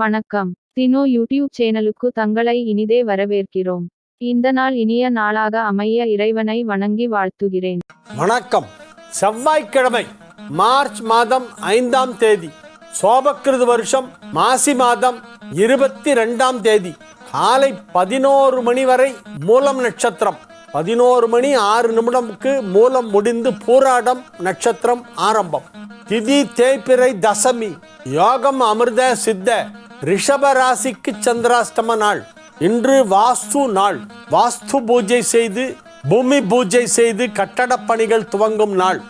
வணக்கம். தினோ யூடியூப் சேனலுக்கு தங்களை இனிதே வரவேற்கிறோம். இந்த நாள் இனிய நாளாக அமைய இறைவனை வணங்கி வாழ்த்துகிறேன். வணக்கம். செவ்வாய்க்கிழமை மார்ச் மாதம் ஐந்தாம் தேதி சோபக்கிருது வருஷம் மாசி மாதம் இருபத்தி ரெண்டாம் தேதி காலை பதினோரு மணி வரை மூலம் நட்சத்திரம். பதினோரு மணி ஆறு நிமிடம்க்கு மூலம் முடிந்து பூராடம் நட்சத்திரம் ஆரம்பம். திதி தேய்பிறை தசமி யோகம் அமிர்த சித்த ரிஷப ராசிக்கு சந்திராஷ்டம நாள். இன்று வாஸ்து நாள். வாஸ்து பூஜை செய்து பூமி பூஜை செய்து கட்டடப் பணிகள் துவங்கும் நாள்.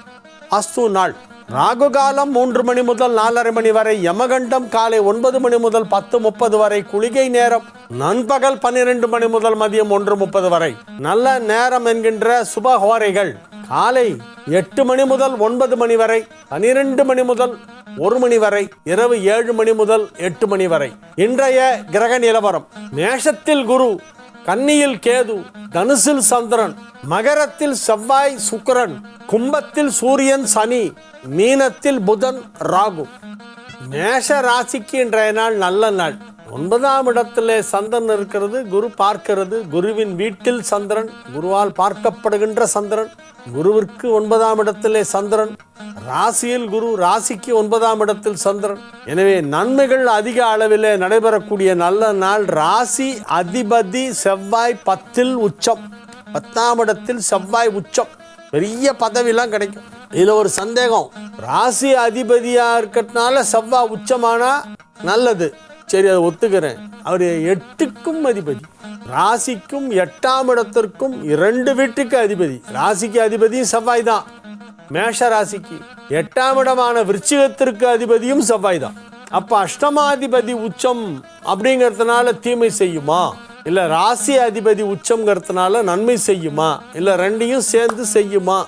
அஸ்து நாள். ராகு காலம் மூன்று மணி முதல் நாலரை மணி வரை யமகண்டம் காலை ஒன்பது மணி முதல் பத்து முப்பது வரை குளிகை நேரம் நண்பகல் பன்னிரண்டு மணி முதல் மதியம் ஒன்று முப்பது வரை. நல்ல நேரம் என்கின்ற சுபஹோரைகள் காலை எட்டு மணி முதல் ஒன்பது மணி வரை பனிரெண்டு மணி முதல் ஒரு மணி வரை இரவு ஏழு மணி முதல் எட்டு மணி வரை. இன்றைய கிரக நிலவரம். மேஷத்தில் குரு கன்னியில் கேது தனுசில் சந்திரன் மகரத்தில் செவ்வாய் சுக்கரன் கும்பத்தில் சூரியன் சனி மீனத்தில் புதன் ராகு. மேஷ ராசிக்கு இன்றைய நாள் நல்ல நாள். ஒன்பதாம் இடத்திலே சந்திரன் இருக்கிறது. குரு பார்க்கிறது. குருவின் வீட்டில் சந்திரன். குருவால் பார்க்கப்படுகின்ற சந்திரன். குருவிற்கு ஒன்பதாம் இடத்திலே சந்திரன். ராசியில் குரு ராசிக்கு ஒன்பதாம் இடத்தில் சந்திரன். எனவே நன்மைகள் அதிக அளவில் நடைபெறக்கூடிய நல்ல நாள் ராசி அதிபதி செவ்வாய் பத்தில் உச்சம். பத்தாம் இடத்தில் செவ்வாய் உச்சம். பெரிய பதவிலாம் கிடைக்கும். இதில் ஒரு சந்தேகம். ராசி அதிபதியாக இருக்கிறதுனால செவ்வாய் உச்சமானா நல்லது. சரி அதை ஒத்துக்கிறேன். அவர் எட்டுக்கும் அதிபதி. ராசிக்கும் எட்டாம் இடத்திற்கும் இரண்டு வீட்டுக்கு அதிபதி. ராசிக்கு அதிபதியும் செவ்வாய் தான். மேஷ ராசிக்கு எட்டாம் இடமான விருச்சிகத்திற்கு அதிபதியும் செவ்வாய் தான். அப்ப அஷ்டமாதிபதி உச்சம் அப்படிங்கிறதுனால தீமை செய்யுமா? இல்ல ராசி அதிபதி உச்சம்ங்கிறதுனால நன்மை செய்யுமா? இல்ல ரெண்டையும் சேர்ந்து செய்யுமா?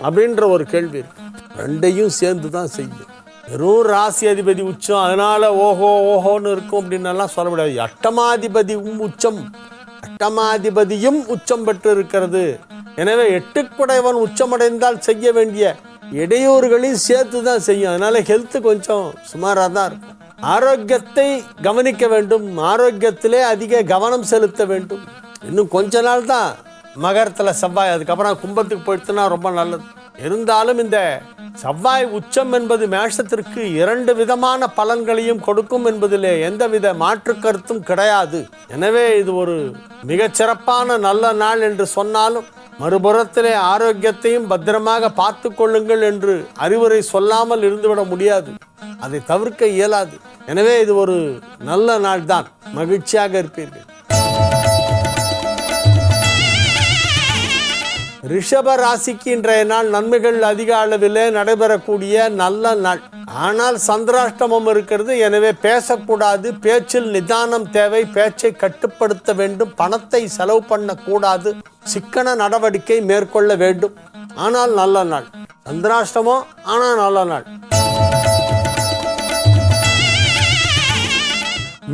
அப்படின்ற ஒரு கேள்வி இருக்கு. ரெண்டையும் சேர்ந்து தான் செய்யும். வெறும் ராசி அதிபதி உச்சம் அதனால ஓஹோ ஓஹோன்னு இருக்கும் அப்படின்னலாம் சொல்ல முடியாது. அட்டமாதிபதியும் உச்சம். அட்டமாதிபதியும் உச்சம் பெற்று இருக்கிறது எனவே எட்டுக்குடையவன் உச்சமடைந்தால் செய்ய வேண்டிய இடையூறுகளையும் சேர்த்து தான் செய்யும். அதனால ஹெல்த்து கொஞ்சம் சுமாராக தான் இருக்கும். ஆரோக்கியத்தை கவனிக்க வேண்டும். ஆரோக்கியத்திலே அதிக கவனம் செலுத்த வேண்டும். இன்னும் கொஞ்ச நாள் தான் மகரத்தில் செவ்வாய். அதுக்கப்புறம் கும்பத்துக்கு போயிடுச்சுன்னா ரொம்ப நல்லது. இருந்தாலும் இந்த செவ்வாய் உச்சம் என்பது மேஷத்திற்கு இரண்டு விதமான பலன்களையும் கொடுக்கும் என்பதிலே எந்தவித மாற்று கருத்தும் கிடையாது. எனவே இது ஒரு மிகச்சிறப்பான நல்ல நாள் என்று சொன்னாலும் மறுபுறத்திலே ஆரோக்கியத்தையும் பத்திரமாக பார்த்து கொள்ளுங்கள் என்று அறிவுரை சொல்லாமல் இருந்துவிட முடியாது. அதை தவிர்க்க இயலாது. எனவே இது ஒரு நல்ல நாள் தான் மகிழ்ச்சியாக இருப்பீர்கள். ரிஷப ராசிக்கு இன்றைய நாள் நன்மைகள் அதிக அளவிலே நடைபெறக்கூடிய நல்ல நாள். ஆனால் சந்திராஷ்டமம் இருக்கிறது. எனவே பேசக்கூடாது. பேச்சில் நிதானம் தேவை. பேச்சை கட்டுப்படுத்த வேண்டும். பணத்தை செலவு பண்ணக்கூடாது. சிக்கன நடவடிக்கை மேற்கொள்ள வேண்டும். ஆனால் நல்ல நாள். சந்திராஷ்டமம் ஆனால் நல்ல நாள்.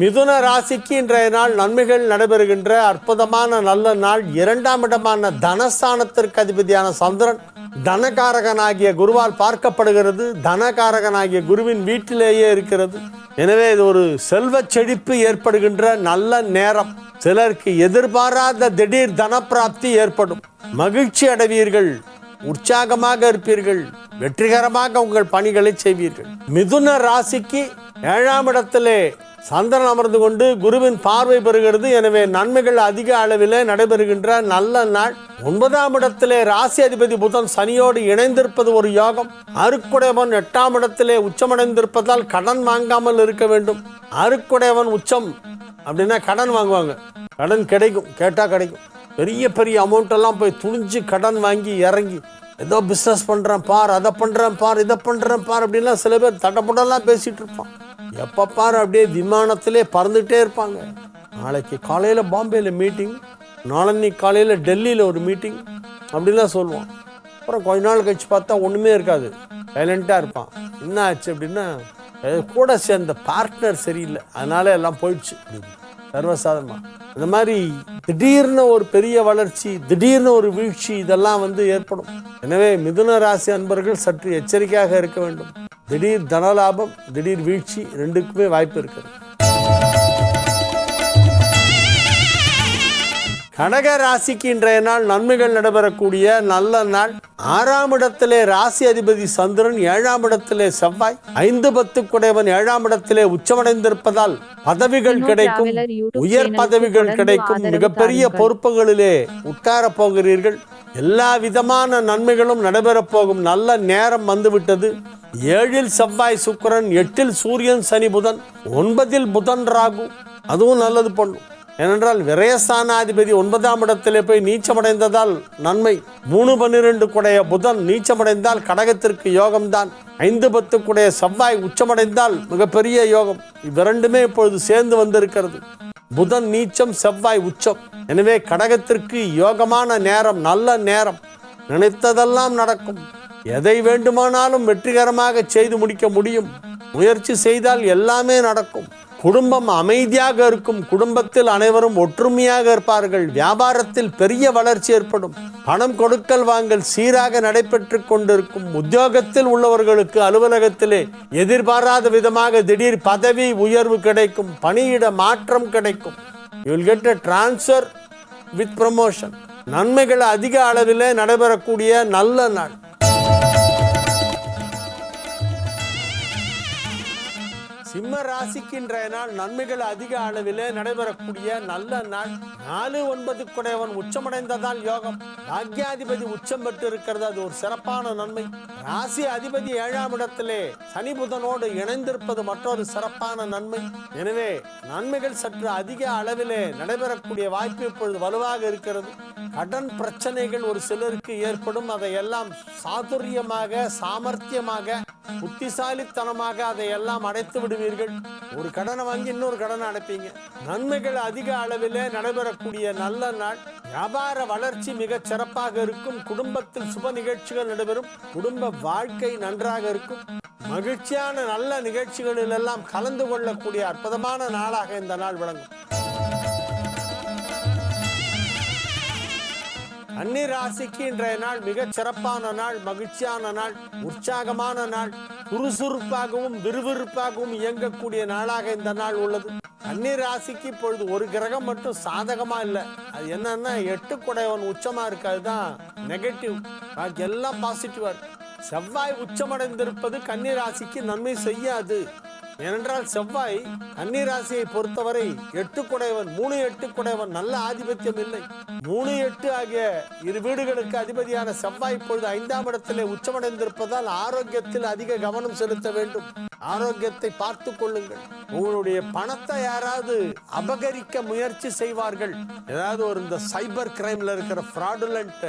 மிதுன ராசிக்கு இன்றைய நாள் நன்மைகள் நடைபெறுகின்ற அற்புதமான நல்ல நாள். இரண்டாம் இடமான தனஸ்தானத்திற்கு அதிபதியான சந்திரன் தனகாரகனாகிய குருவால் பார்க்கப்படுகிறது. தனகாரகனாகிய குருவின் வீட்டிலேயே இருக்கிறது. எனவே இது ஒரு செல்வ செழிப்பு ஏற்படுகின்ற நல்ல நேரம். சிலருக்கு எதிர்பாராத திடீர் தனப்பிராப்தி ஏற்படும். மகிழ்ச்சி அடைவீர்கள். உற்சாகமாக இருப்பீர்கள். வெற்றிகரமாக உங்கள் பணிகளை செய்வீர்கள். மிதுன ராசிக்கு ஏழாம் இடத்திலே சந்திரன் அமர்ந்து கொண்டு குருவின் பார்வை பெறுகிறது. எனவே நன்மைகள் அதிக அளவில் நடைபெறுகின்ற நல்ல நாள். ஒன்பதாம் இடத்திலே ராசி அதிபதி புதன் சனியோடு இணைந்திருப்பது ஒரு யோகம். அருக்குடையவன் எட்டாம் இடத்திலே உச்சமடைந்திருப்பதால் கடன் வாங்காமல் இருக்க வேண்டும். அருக்குடையவன் உச்சம் அப்படின்னா கடன் வாங்குவாங்க. கடன் கிடைக்கும் கேட்டால் கிடைக்கும். பெரிய பெரிய அமௌண்ட்டெல்லாம் போய் துணிஞ்சு கடன் வாங்கி இறங்கி ஏதோ பிஸ்னஸ் பண்ணுறேன் பார் அதை பண்ணுறேன் பார் இதை பண்ணுறேன் பார் அப்படின்லாம் சில பேர் தடப்படலாம் பேசிகிட்டு இருப்பான். எப்போ பாரு அப்படியே விமானத்திலே பறந்துகிட்டே இருப்பாங்க. நாளைக்கு காலையில் பாம்பேயில் மீட்டிங் நாளன்னைக்கு காலையில் டெல்லியில் ஒரு மீட்டிங் அப்படிலாம் சொல்லுவான். அப்புறம் கொஞ்ச நாள் கழிச்சு பார்த்தா ஒன்றுமே இருக்காது. சைலண்ட்டாக இருப்பான். என்ன ஆச்சு அப்படின்னா கூட சேர்ந்த பார்ட்னர் சரியில்லை. அதனால எல்லாம் போயிடுச்சு. அப்படின்னு சர்வசாதாரணமாக இந்த மாதிரி திடீர்னு ஒரு பெரிய வளர்ச்சி திடீர்னு ஒரு வீழ்ச்சி இதெல்லாம் வந்து ஏற்படும். எனவே மிதுன ராசி அன்பர்கள் சற்று எச்சரிக்கையாக இருக்க வேண்டும். திடீர் தனலாபம் திடீர் வீழ்ச்சி ரெண்டுக்குமே வாய்ப்பு இருக்குது கடக ராசிக்கு இன்றைய நாள் நன்மைகள் நடைபெறக்கூடிய நல்ல நாள். ஆறாம் இடத்திலே ராசி அதிபதி சந்திரன் ஏழாம் இடத்திலே செவ்வாய். ஐந்து பத்து குடைவன் ஏழாம் இடத்திலே உச்சமடைந்திருப்பதால் பதவிகள் கிடைக்கும் உயர் பதவிகள் கிடைக்கும். மிகப்பெரிய பொறுப்புகளிலே உட்கார போகிறீர்கள். எல்லா விதமான நன்மைகளும் நடைபெறப் போகும். நல்ல நேரம் வந்துவிட்டது. ஏழில் செவ்வாய் சுக்கிரன் எட்டில் சூரியன் சனி புதன் ஒன்பதில் புதன் ராகு. அதுவும் நல்லது பண்ணும் ஏனென்றால் விரயஸ்தானாதிபதி ஒன்பதாம் இடத்திலே போய் நீச்சமடைந்ததால் நன்மை. மூணு பன்னிரெண்டு குடைய புதன் நீச்சமடைந்தால் கடகத்திற்கு யோகம்தான். ஐந்து பத்து குடைய செவ்வாய் உச்சமடைந்தால் மிகப்பெரிய யோகம். இவ்விரண்டுமே இப்பொழுது சேர்ந்து வந்திருக்கிறது. புதன் நீச்சம் செவ்வாய் உச்சம். எனவே கடகத்திற்கு யோகமான நேரம் நல்ல நேரம். நினைத்ததெல்லாம் நடக்கும். எதை வேண்டுமானாலும் வெற்றிகரமாக செய்து முடிக்க முடியும். முயற்சி செய்தால் எல்லாமே நடக்கும். குடும்பம் அமைதியாக இருக்கும். குடும்பத்தில் அனைவரும் ஒற்றுமையாக இருப்பார்கள். வியாபாரத்தில் பெரிய வளர்ச்சி ஏற்படும். பணம் கொடுக்கல் வாங்கல் சீராக நடைபெற்று கொண்டிருக்கும். உத்தியோகத்தில் உள்ளவர்களுக்கு அலுவலகத்திலே எதிர்பாராத விதமாக திடீர் பதவி உயர்வு கிடைக்கும். பணியிட மாற்றம் கிடைக்கும். You will get a with promotion நன்மைகள் அதிக அளவில் நடைபெறக்கூடிய நல்ல நாள். சிம்ம ராசிக்கின்ற நாள் நன்மைகள் அதிக அளவிலே நடைபெறக்கூடிய நல்ல நாள். நாலு ஒன்பது குடையவன் உச்சமடைந்ததால் யோகம். பாக்யாதிபதி உச்சம் பெற்று இருக்கிறது அது ஒரு சிறப்பான நன்மை. ராசி அதிபதி ஏழாம் இடத்திலே சனி புதனோடு இணைந்திருப்பது மற்றொரு சிறப்பான நன்மை. எனவே நன்மைகள் சற்று அதிக அளவிலே நடைபெறக்கூடிய வாய்ப்பு இப்பொழுது வலுவாக இருக்கிறது. கடன் பிரச்சனைகள் ஒரு சிலருக்கு ஏற்படும். அதையெல்லாம் சாதுரியமாக சாமர்த்தியமாக புத்திசாலித்தனமாக அதை எல்லாம் அடைத்து விடுவீர்கள். ஒரு கடனை வாங்கி இன்னொரு கடனை அடைப்பீங்க. நன்மைகள் அதிக அளவிலே நடைபெறக்கூடிய நல்ல நாள். வியாபார வளர்ச்சி மிகச் சிறப்பாக இருக்கும். குடும்பத்தில் சுப நிகழ்ச்சிகள் நடைபெறும். குடும்ப வாழ்க்கை நன்றாக இருக்கும். மகிழ்ச்சியான நல்ல நிகழ்ச்சிகளில் எல்லாம் கலந்து கொள்ளக்கூடிய அற்புதமான நாளாக இந்த நாள் விளங்கும். அன்னி ராசிக்கு இன்றைய நாள் மிக சிறப்பான நாள் மகிழ்ச்சியான நாள் உற்சாகமான நாள் சுறுசுறுப்பாகவும் விறுவிறுப்பாகவும் இயங்கக்கூடிய நாளாக இந்த நாள் உள்ளது. கன்னி ராசிக்கு இப்பொழுது ஒரு கிரகம் மட்டும் சாதகமா இல்லை. அது என்னன்னா எட்டு குடையவன் உச்சமா இருக்கு அதுதான் நெகட்டிவ் பாக்கி எல்லாம் பாசிட்டிவா இருக்கு. செவ்வாய் உச்சமடைந்திருப்பது கன்னி ராசிக்கு நன்மை செய்யாது. ஏனென்றால் செவ்வாய் கன்னி ராசியை பொறுத்தவரை எட்டு குடையவன் மூணு எட்டு குடையவன் நல்ல ஆதிபத்தியம் இல்லை. மூணு எட்டு ஆகிய இரு வீடுகளுக்கு அதிபதியான செவ்வாய் இப்பொழுது ஐந்தாம் இடத்திலே உச்சமடைந்திருப்பதால் ஆரோக்கியத்தில் அதிக கவனம் செலுத்த வேண்டும். ஆரோக்கியத்தை பார்த்து கொள்ளுங்கள். உங்களுடைய பணத்தை யாராவது அபகரிக்க முயற்சி செய்வார்கள். ஏதாவது ஒரு இந்த சைபர் கிரைம்ல இருக்கிற ஃப்ராடுலண்ட்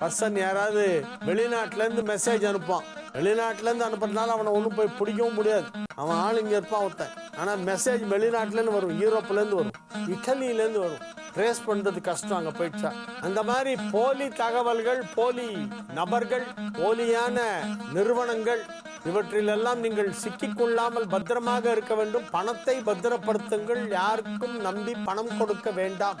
பர்சன் யாராவது வெளிநாட்டுல இருந்து மெசேஜ் அனுப்பான். வெளிநாட்டுல இருந்து அனுப்புறதுனால அவனை ஒன்றும் போய் பிடிக்கவும் முடியாது. அவன் ஆள் இங்க இருப்பான் ஒருத்தன். ஆனா மெசேஜ் வெளிநாட்டுல இருந்து வரும் யூரோப்ல இருந்து வரும் இட்டலியில இருந்து வரும். ட்ரேஸ் பண்றது கஷ்டம் அங்க போயிடுச்சா? அந்த மாதிரி போலி தகவல்கள் போலி நபர்கள் போலியான நிறுவனங்கள் இவற்றிலெல்லாம் நீங்கள் சிக்கிக்கொள்ளாமல் பத்திரமாக இருக்க வேண்டும். பணத்தை பத்திரப்படுத்துங்கள். யாருக்கும் நம்பி பணம் கொடுக்க வேண்டாம்.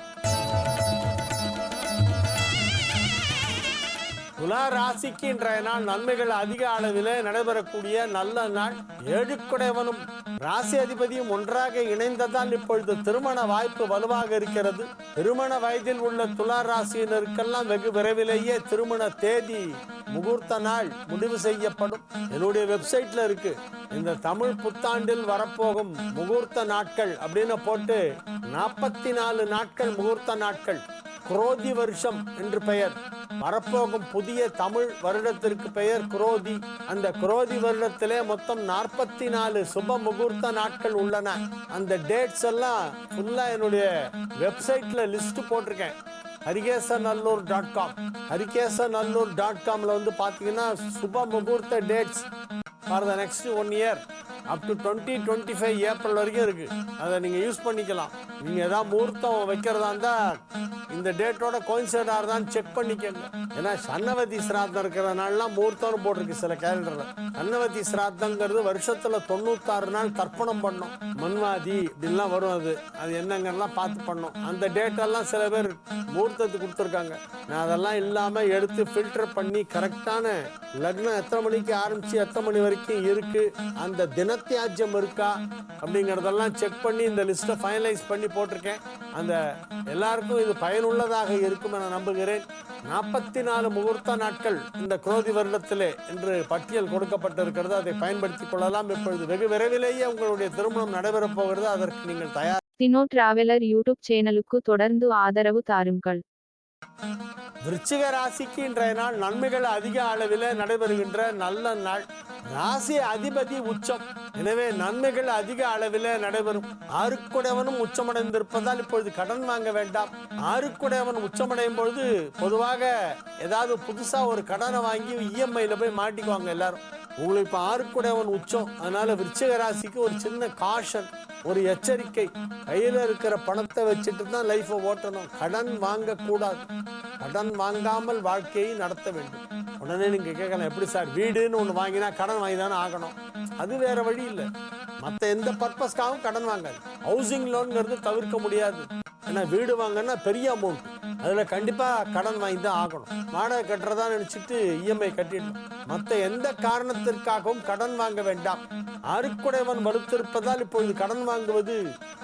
துலா ராசிக்கு இன்றைய நாள் நன்மைகள் அதிக அளவிலே நடைபெறக்கூடிய நல்ல நாள். ஏழுக்குடையவனும் ராசி அதிபதியும் ஒன்றாக இணைந்ததால் இப்பொழுது திருமண வாய்ப்பு வலுவாக இருக்கிறது. திருமண வயதில் உள்ள துலா ராசியினருக்கெல்லாம் வெகு விரைவிலேயே திருமண தேதி முகூர்த்த நாள் முடிவு செய்யப்படும். என்னுடைய வெப்சைட்ல இருக்கு. இந்த தமிழ் புத்தாண்டில் வரப்போகும் முகூர்த்த நாட்கள் அப்படின்னு போட்டு நாற்பத்தி நாலு நாட்கள் முகூர்த்த நாட்கள். குரோதி வருஷம் என்று பெயர். வரப்போகும் புதிய தமிழ் வருடத்திற்கு பெயர் குரோதி. அந்த குரோதி வருடத்திலே மொத்தம் நாற்பத்தி நாலு சுப முகூர்த்த நாட்கள் உள்ளன. அந்த டேட்ஸ் எல்லாம் ஃபுல்லா என்னுடைய வெப்சைட்ல லிஸ்ட் போட்டிருக்கேன். Harikesanallur dot com Harikesanallur dot காம்ல வந்து பார்த்தீங்கன்னா சுப முகூர்த்த dates for the next one year up to twenty twenty five April வரைக்கும் இருக்கு. அதை நீங்கள் யூஸ் பண்ணிக்கலாம். நீங்கள் ஏதாவது முகூர்த்தம் வைக்கிறதா இருந்தால் இந்த டேட்டோட கோயின்சைட் ஆகுதான்னு செக் பண்ணிக்கோங்க. ஏன்னா சன்னவதி சிராத்தம் இருக்கிறதுனாலலாம் முகூர்த்தம்னு போட்டிருக்கு சில கேலண்டரில் சன்னவதி சிராத்தங்கிறது வருஷத்தில் தொண்ணூத்தாறு நாள் தர்ப்பணம் பண்ணோம். மன்வாதி இப்படிலாம் வரும் அது. அது என்னங்கலாம் பார்த்து பண்ணோம். அந்த டேட்டெல்லாம் சில பேர் முகூர்த்தத்துக்கு கொடுத்துருக்காங்க. நான் அதெல்லாம் இல்லாமல் எடுத்து ஃபில்டர் பண்ணி கரெக்டான லக்னம் எத்தனை மணிக்கு ஆரம்பிச்சு எத்தனை மணி வரைக்கும் இருக்கு அந்த தின தினத்தியாஜ்யம் இருக்கா அப்படிங்கிறதெல்லாம் செக் பண்ணி இந்த லிஸ்ட்டை ஃபைனலைஸ் பண்ணி போட்டிருக்கேன். அந்த எல்லாருக்கும் இது பயனுள்ளதாக இருக்கும் என நம்புகிறேன். நாற்பத்தி நாலு முகூர்த்த நாட்கள் இந்த குரோதி வருடத்திலே என்று பட்டியல் கொடுக்கப்பட்டிருக்கிறது. அதை பயன்படுத்தி கொள்ளலாம். இப்பொழுது வெகு விரைவிலேயே உங்களுடைய திருமணம் நடைபெறப் போகிறது. அதற்கு நீங்கள் தயார் தினோ டிராவலர் யூடியூப் சேனலுக்கு தொடர்ந்து ஆதரவு தாருங்கள். விருச்சிக ராசிக்கு இன்றைய நாள் நன்மைகள் அதிக அளவில் நடைபெறுகின்ற நல்ல நாள். ராசி அதிபதி உச்சம். எனவே நன்மைகள் அதிக அளவில் நடைபெறும். ஆறுக்குடையவனும் உச்சமடைந்திருப்பதால் இப்பொழுது கடன் வாங்க வேண்டாம். ஆறுக்குடையவன் உச்சமடையும் பொழுது பொதுவாக ஏதாவது புதுசா ஒரு கடனை வாங்கி இஎம்ஐல போய் மாட்டிக்குவாங்க எல்லாரும். உங்களுக்கு இப்போ ஆறுக்குடையவன் உச்சம். அதனால விருச்சிக ராசிக்கு ஒரு சின்ன காஷன் ஒரு எச்சரிக்கை. கையில் இருக்கிற பணத்தை வச்சுட்டு தான் லைஃப்பை ஓட்டணும். கடன் வாங்கக்கூடாது. கடன் வாங்காமல் வாழ்க்கையை நடத்த வேண்டும். உடனே நீங்க கேட்கலாம் எப்படி சார்? வீடுன்னு ஒன்று வாங்கினா கடன் வாங்கி தானே ஆகணும். அது வேற வழி இல்லை. மற்ற எந்த பர்பஸ்க்காகவும் கடன் வாங்காது. ஹவுசிங் லோன்ங்கிறது தவிர்க்க முடியாது. ஆனால் வீடு வாங்கன்னா பெரிய அமௌண்ட் அதில் கண்டிப்பாக கடன் வாங்கி தான் ஆகணும். வாடகை கட்டுறதா நினச்சிட்டு இஎம்ஐ கட்டிடணும். மற்ற எந்த காரணத்திற்காகவும் கடன் வாங்க வேண்டாம். அருக்குடைவன் வலுத்திருப்பதால் இப்பொழுது கடன் வாங்குவது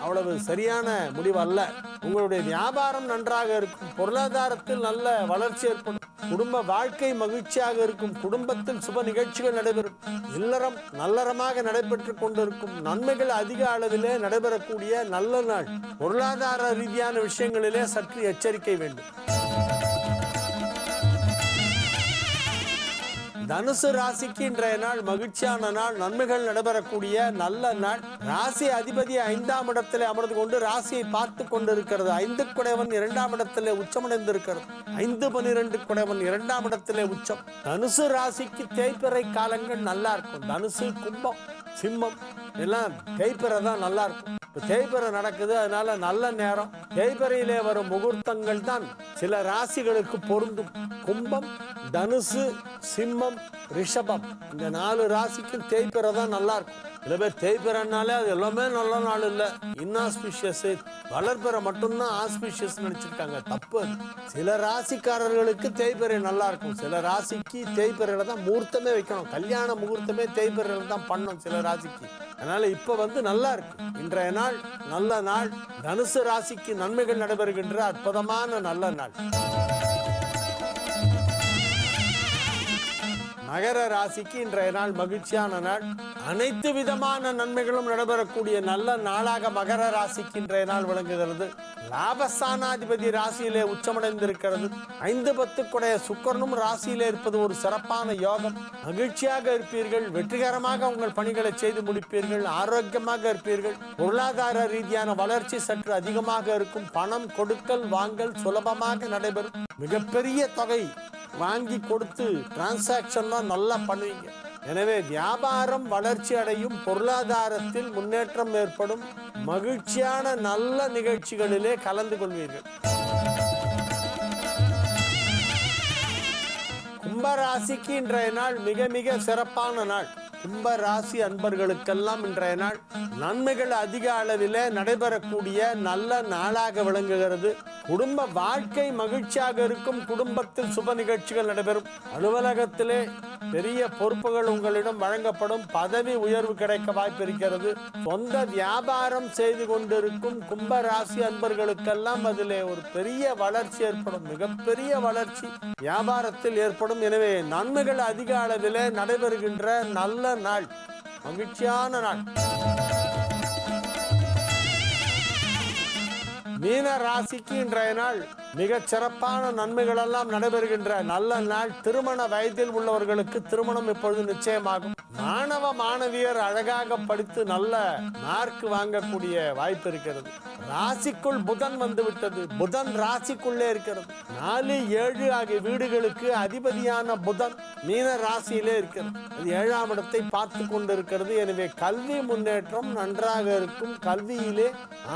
அவ்வளவு சரியான முடிவு அல்ல உங்களுடைய வியாபாரம் நன்றாக இருக்கும். பொருளாதாரத்தில் நல்ல வளர்ச்சி ஏற்படும். குடும்ப வாழ்க்கை மகிழ்ச்சியாக இருக்கும் குடும்பத்தில் சுப நிகழ்ச்சிகள் நடைபெறும். இல்லறம் நல்லறமாக நடைபெற்றுக் கொண்டிருக்கும் நன்மைகள் அதிக அளவிலே நடைபெறக்கூடிய நல்ல நாள். பொருளாதார ரீதியான விஷயங்களிலே சற்று எச்சரிக்கை வேண்டும். தனுசு ராசிக்கு இன்றைய நாள் மகிழ்ச்சியான நாள். நன்மைகள் நடைபெறக்கூடிய நல்ல நாள். ராசி அதிபதி ஐந்தாம் இடத்துல அமர்ந்து கொண்டு ராசியை பார்த்து கொண்டிருக்கிறது. ஐந்து குடைவன் இரண்டாம் இடத்திலே உச்சமடைந்திருக்கிறது ஐந்து பனிரெண்டு குடைவன் இரண்டாம் இடத்திலே உச்சம். தனுசு ராசிக்கு தேய்பிறை காலங்கள் நல்லா இருக்கும். தனுசு கும்பம். சிம்மம். எல்லாம் தேய்பிறை தான் நல்லா இருக்கும். இப்போ தேய்பிறை நடக்குது அதனால நல்ல நேரம். தேய்பிறையிலே வரும் முகூர்த்தங்கள் தான் சில ராசிகளுக்கு பொருந்தும். கும்பம் தனுசு சிம்மம் ரிஷபம். இந்த நாலு ராசிக்கும் தேய்பிறை தான் நல்லா இருக்கும். சில பேர் தேய்பிறனாலே அது எல்லாமே நல்ல நாள் இல்லை. இன்ஆஸ்பிஷியஸ் வளர்பிறை மட்டும்தான் ஆஸ்பிஷியஸ் நினைச்சிருக்காங்க. தப்பு அது. சில ராசிக்காரர்களுக்கு தேய்பிறை நல்லா இருக்கும். சில ராசிக்கு தேய்பிறையில தான் முகூர்த்தமே வைக்கணும். கல்யாண முகூர்த்தமே தேய்பிறையில தான் பண்ணணும். சில ராசிக்கு. அதனால இப்ப வந்து நல்லா இருக்கு. இன்றைய நாள் நல்ல நாள். தனுசு ராசிக்கு நன்மைகள் நடைபெறுகின்ற அற்புதமான நல்ல நாள். மகர ராசிக்கு இன்றைய நாள் மகிழ்ச்சியான நாள். அனைத்து விதமான நன்மைகளும் நடைபெறக்கூடிய நல்ல நாளாக மகர ராசிக்கு இன்றைய நாள் விளங்குகிறது. லாபஸ்தானாதிபதி ராசியிலே உச்சமடைந்திருக்கிறது. ஐந்து பத்துக்குடைய சுக்கரனும் ராசியிலே இருப்பது ஒரு சிறப்பான யோகம். மகிழ்ச்சியாக இருப்பீர்கள் வெற்றிகரமாக உங்கள் பணிகளை செய்து முடிப்பீர்கள் ஆரோக்கியமாக இருப்பீர்கள். பொருளாதார ரீதியான வளர்ச்சி சற்று அதிகமாக இருக்கும். பணம் கொடுக்கல் வாங்கல் சுலபமாக நடைபெறும். மிகப்பெரிய தொகை வாங்கி கொடுத்து டிரான்சாக்ஷன்லாம் நல்லா பண்ணுவீங்க. எனவே வியாபாரம் வளர்ச்சி அடையும் பொருளாதாரத்தில் முன்னேற்றம் ஏற்படும் மகிழ்ச்சியான நல்ல நிகழ்ச்சிகளிலே கலந்து கொள்வீர்கள். கும்பராசிக்கு இன்றைய நாள் மிக மிக சிறப்பான நாள். கும்ப ராசி அன்பர்களுக்கெல்லாம் இன்றைய நாள் நன்மைகள் அதிக அளவிலே நடைபெறக்கூடிய நல்ல நாளாக விளங்குகிறது. குடும்ப வாழ்க்கை மகிழ்ச்சியாக இருக்கும் குடும்பத்தில் சுப நிகழ்ச்சிகள் நடைபெறும். அலுவலகத்திலே பெரிய பொறுப்புகள் உங்களிடம் வழங்கப்படும். பதவி உயர்வு கிடைக்க வாய்ப்பு இருக்கிறது சொந்த வியாபாரம் செய்து கொண்டிருக்கும் கும்ப ராசி அன்பர்களுக்கெல்லாம் அதிலே ஒரு பெரிய வளர்ச்சி ஏற்படும். மிகப்பெரிய வளர்ச்சி வியாபாரத்தில் ஏற்படும். எனவே நன்மைகள் அதிக அளவிலே நடைபெறுகின்ற நல்ல நாள். மகிழ்ச்சியான நாள். மீன ராசிக்கு இன்றைய நாள் மிகச் சிறப்பான நன்மைகள் எல்லாம் நடைபெறுகின்ற நல்ல நாள். திருமண வயதில் உள்ளவர்களுக்கு திருமணம் இப்பொழுது நிச்சயமாகும். மாணவ மாணவியர் அழகாக படித்து நல்ல மார்க் வாங்கக்கூடிய வாய்ப்பு இருக்கிறது. ராசிக்குள் புதன் வந்து விட்டது. புதன் ராசிக்குள்ளே இருக்கிறது. நாலு ஏழு ஆகிய வீடுகளுக்கு அதிபதியான புதன் மீன ராசியிலே இருக்கிறது. அது ஏழாம் இடத்தை பார்த்து கொண்டிருக்கிறது. எனவே கல்வி முன்னேற்றம் நன்றாக இருக்கும். கல்வியிலே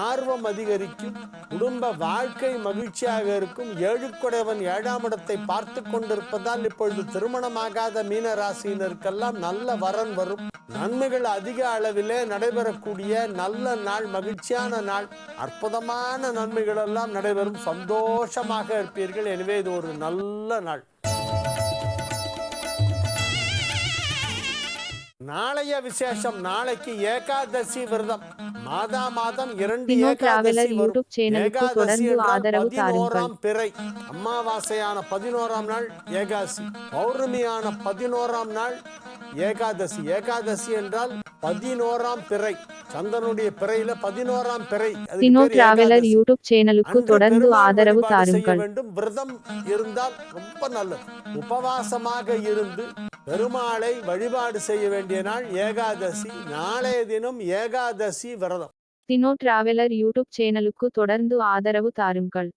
ஆர்வம் அதிகரிக்கும். குடும்ப வாழ்க்கை மகிழ்ச்சியாக இருக்கும். ஏழுக்குடையவன் ஏழாம் இடத்தை பார்த்து கொண்டிருப்பதால் இப்பொழுது திருமணமாகாத மீன ராசியினருக்கெல்லாம் நல்ல வரன் வரும். நன்மைகள் அதிக அளவிலே நடைபெறக்கூடிய நல்ல நாள் மகிழ்ச்சியான நாள் அற்புதமான நன்மைகள் எல்லாம் நடைபெறும். சந்தோஷமாக இருப்பீர்கள். எனவே இது ஒரு நல்ல நாள். நாளைய விசேஷம் நாளைக்கு ஏகாதசி விரதம். மாதா மாதம் இரண்டு ஏகாதசி வரும். ஏகாதசி பதினோராம் பிறை. அமாவாசையான பதினோராம் நாள் ஏகாதசி. பௌர்ணமியான பதினோராம் நாள் ஏகாதசி. ஏகாதசி என்றால் பதினோராம் பிறை. சந்தனுடைய பிறையில பதினோராம் பிறை. பேர் டிராவலர். யூடியூப் சேனலுக்கு தொடர்ந்து ஆதரவு தாருங்கள். வேண்டும். விரதம் இருந்தால் ரொம்ப நல்லது. உபவாசமாக இருந்து பெருமாளை வழிபாடு செய்ய வேண்டிய நாள் ஏகாதசி. நாளைய தினம் ஏகாதசி விரதம். தினோ டிராவலர் யூடியூப் சேனலுக்கு தொடர்ந்து ஆதரவு தாருங்கள்.